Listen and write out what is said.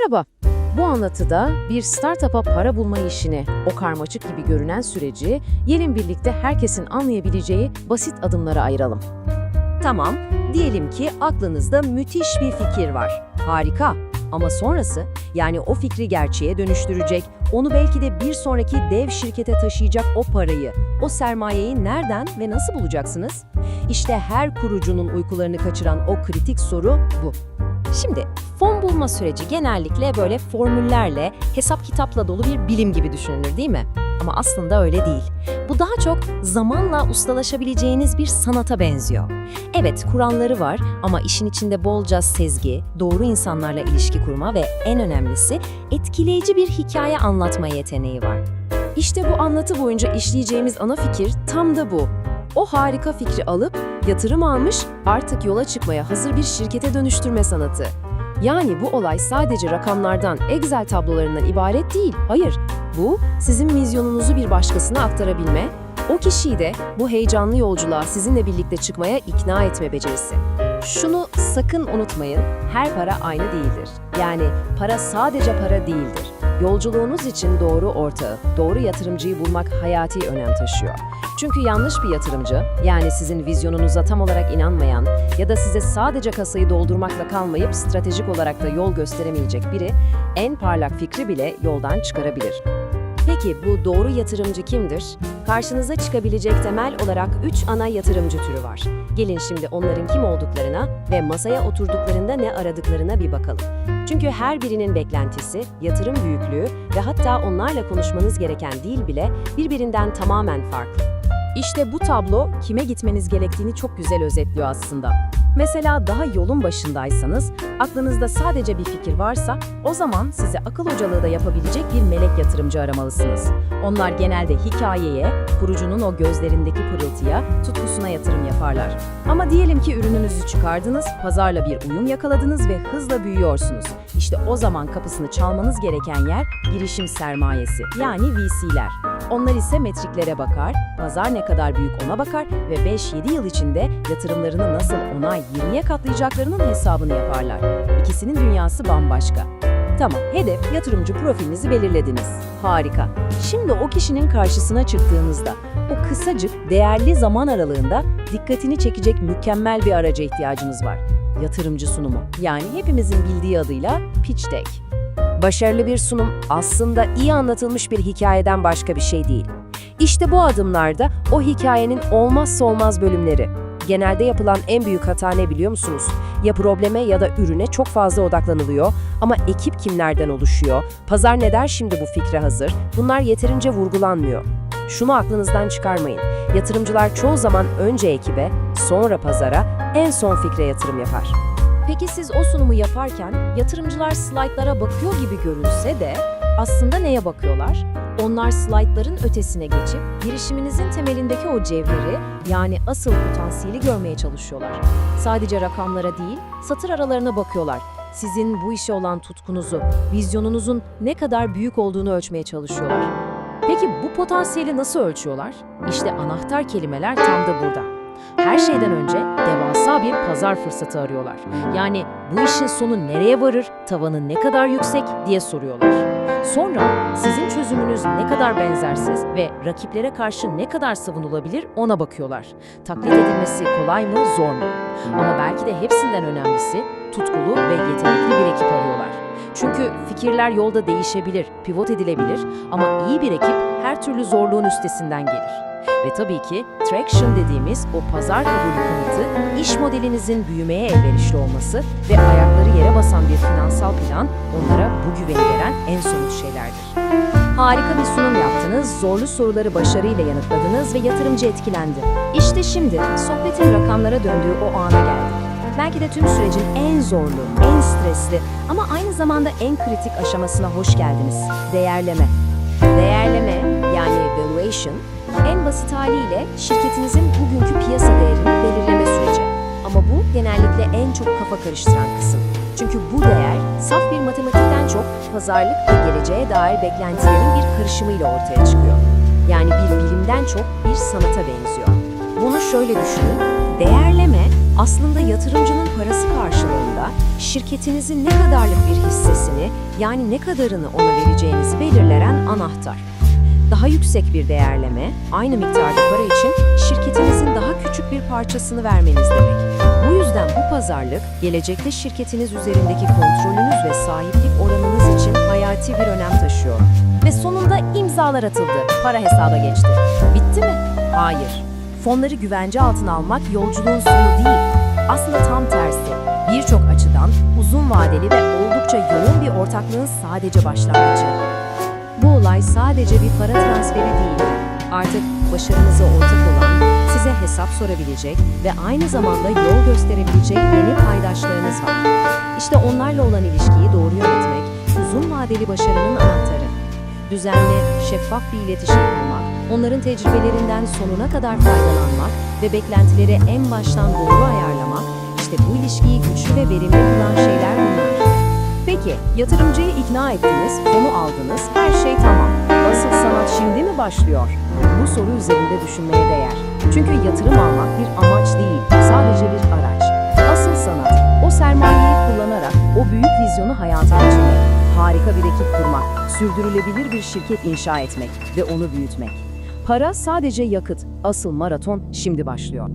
Merhaba. Bu anlatıda bir startup'a para bulma işini, o karmaşık gibi görünen süreci, gelin birlikte herkesin anlayabileceği basit adımlara ayıralım. Tamam, diyelim ki aklınızda müthiş bir fikir var. Harika. Ama sonrası, yani o fikri gerçeğe dönüştürecek, onu belki de bir sonraki dev şirkete taşıyacak o parayı, o sermayeyi nereden ve nasıl bulacaksınız? İşte her kurucunun uykularını kaçıran o kritik soru bu. Şimdi fon bulma süreci genellikle böyle formüllerle, hesap kitapla dolu bir bilim gibi düşünülür değil mi? Ama aslında öyle değil. Bu daha çok zamanla ustalaşabileceğiniz bir sanata benziyor. Evet, kuranları var ama işin içinde bolca sezgi, doğru insanlarla ilişki kurma ve en önemlisi etkileyici bir hikaye anlatma yeteneği var. İşte bu anlatı boyunca işleyeceğimiz ana fikir tam da bu. O harika fikri alıp yatırım almış, artık yola çıkmaya hazır bir şirkete dönüştürme sanatı. Yani bu olay sadece rakamlardan, Excel tablolarından ibaret değil. Hayır, bu sizin vizyonunuzu bir başkasına aktarabilme, o kişiyi de bu heyecanlı yolculuğa sizinle birlikte çıkmaya ikna etme becerisi. Şunu sakın unutmayın, her para aynı değildir. Yani para sadece para değildir. Yolculuğunuz için doğru ortağı, doğru yatırımcıyı bulmak hayati önem taşıyor. Çünkü yanlış bir yatırımcı, yani sizin vizyonunuza tam olarak inanmayan ya da size sadece kasayı doldurmakla kalmayıp stratejik olarak da yol gösteremeyecek biri, en parlak fikri bile yoldan çıkarabilir. Peki bu doğru yatırımcı kimdir? Karşınıza çıkabilecek temel olarak 3 ana yatırımcı türü var. Gelin şimdi onların kim olduklarına ve masaya oturduklarında ne aradıklarına bir bakalım. Çünkü her birinin beklentisi, yatırım büyüklüğü ve hatta onlarla konuşmanız gereken dil bile birbirinden tamamen farklı. İşte bu tablo kime gitmeniz gerektiğini çok güzel özetliyor aslında. Mesela daha yolun başındaysanız, aklınızda sadece bir fikir varsa, o zaman size akıl hocalığı da yapabilecek bir melek yatırımcı aramalısınız. Onlar genelde hikayeye, kurucunun o gözlerindeki pırıltıya, tutkusuna yatırım yaparlar. Ama diyelim ki ürününüzü çıkardınız, pazarla bir uyum yakaladınız ve hızla büyüyorsunuz. İşte o zaman kapısını çalmanız gereken yer girişim sermayesi, yani VC'ler. Onlar ise metriklere bakar, pazar ne kadar büyük ona bakar ve 5-7 yıl içinde yatırımlarını nasıl 10'a 20'ye katlayacaklarının hesabını yaparlar. İkisinin dünyası bambaşka. Tamam, hedef yatırımcı profilinizi belirlediniz. Harika. Şimdi o kişinin karşısına çıktığınızda o kısacık, değerli zaman aralığında dikkatini çekecek mükemmel bir araca ihtiyacınız var. Yatırımcı sunumu. Yani hepimizin bildiği adıyla pitch deck. Başarılı bir sunum aslında iyi anlatılmış bir hikayeden başka bir şey değil. İşte bu adımlarda o hikayenin olmazsa olmaz bölümleri. Genelde yapılan en büyük hata ne biliyor musunuz? Ya probleme ya da ürüne çok fazla odaklanılıyor ama ekip kimlerden oluşuyor? Pazar ne der şimdi bu fikre hazır? Bunlar yeterince vurgulanmıyor. Şunu aklınızdan çıkarmayın. Yatırımcılar çoğu zaman önce ekibe, sonra pazara, en son fikre yatırım yapar. Peki siz o sunumu yaparken yatırımcılar slaytlara bakıyor gibi görünse de aslında neye bakıyorlar? Onlar slaytların ötesine geçip girişiminizin temelindeki o cevheri yani asıl potansiyeli görmeye çalışıyorlar. Sadece rakamlara değil, satır aralarına bakıyorlar. Sizin bu işe olan tutkunuzu, vizyonunuzun ne kadar büyük olduğunu ölçmeye çalışıyorlar. Peki bu potansiyeli nasıl ölçüyorlar? İşte anahtar kelimeler tam da burada. Her şeyden önce devasa bir pazar fırsatı arıyorlar. Yani bu işin sonu nereye varır, tavanı ne kadar yüksek diye soruyorlar. Sonra sizin çözümünüz ne kadar benzersiz ve rakiplere karşı ne kadar savunulabilir ona bakıyorlar. Taklit edilmesi kolay mı, zor mu? Ama belki de hepsinden önemlisi tutkulu ve yetenekli bir ekip arıyorlar. Çünkü fikirler yolda değişebilir, pivot edilebilir ama iyi bir ekip her türlü zorluğun üstesinden gelir. Ve tabii ki traction dediğimiz o pazar kabulü kanıtı, iş modelinizin büyümeye elverişli olması ve ayakları yere basan bir finansal plan onlara bu güveni veren en somut şeylerdir. Harika bir sunum yaptınız, zorlu soruları başarıyla yanıtladınız ve yatırımcı etkilendi. İşte şimdi sohbetin rakamlara döndüğü o ana geldik. Belki de tüm sürecin en zorlu, en stresli ama aynı zamanda en kritik aşamasına hoş geldiniz. Değerleme. Değerleme yani valuation en basit haliyle şirketinizin bugünkü piyasa değerini belirleme süreci. Ama bu genellikle en çok kafa karıştıran kısım. Çünkü bu değer saf bir matematikten çok pazarlık ve geleceğe dair beklentilerin bir karışımıyla ortaya çıkıyor. Yani bir bilimden çok bir sanata benziyor. Bunu şöyle düşünün, değerleme aslında yatırımcının parası karşılığında şirketinizin ne kadarlık bir hissesini yani ne kadarını ona vereceğinizi belirleyen anahtar. Daha yüksek bir değerleme, aynı miktarda para için şirketinizin daha küçük bir parçasını vermeniz demek. Bu yüzden bu pazarlık, gelecekte şirketiniz üzerindeki kontrolünüz ve sahiplik oranınız için hayati bir önem taşıyor. Ve sonunda imzalar atıldı. Para hesaba geçti. Bitti mi? Hayır. Fonları güvence altına almak yolculuğun sonu değil. Aslında tam tersi. Birçok açıdan uzun vadeli ve oldukça yoğun bir ortaklığın sadece başlangıcı. Bu olay sadece bir para transferi değil. Artık başarınıza ortak olan, size hesap sorabilecek ve aynı zamanda yol gösterebilecek yeni paydaşlarınız var. İşte onlarla olan ilişkiyi doğru yönetmek, uzun vadeli başarının anahtarı. Düzenli, şeffaf bir iletişim onların tecrübelerinden sonuna kadar faydalanmak ve beklentileri en baştan doğru ayarlamak, işte bu ilişkiyi güçlü ve verimli kılan şeyler bunlar. Peki, yatırımcıyı ikna ettiniz, fonu aldınız, her şey tamam. Asıl sanat şimdi mi başlıyor? Bu soru üzerinde düşünmeye değer. Çünkü yatırım almak bir amaç değil, sadece bir araç. Asıl sanat, o sermayeyi kullanarak o büyük vizyonu hayata geçirmek, harika bir ekip kurmak, sürdürülebilir bir şirket inşa etmek ve onu büyütmek. Para sadece yakıt, asıl maraton şimdi başlıyor.